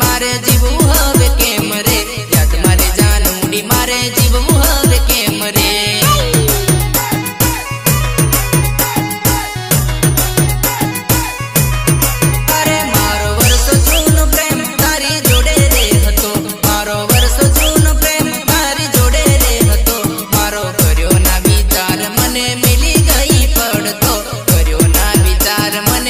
મારે જીવવું હવે કેમ રે? યાદ મારે જાન ઉડી મારે જીવવું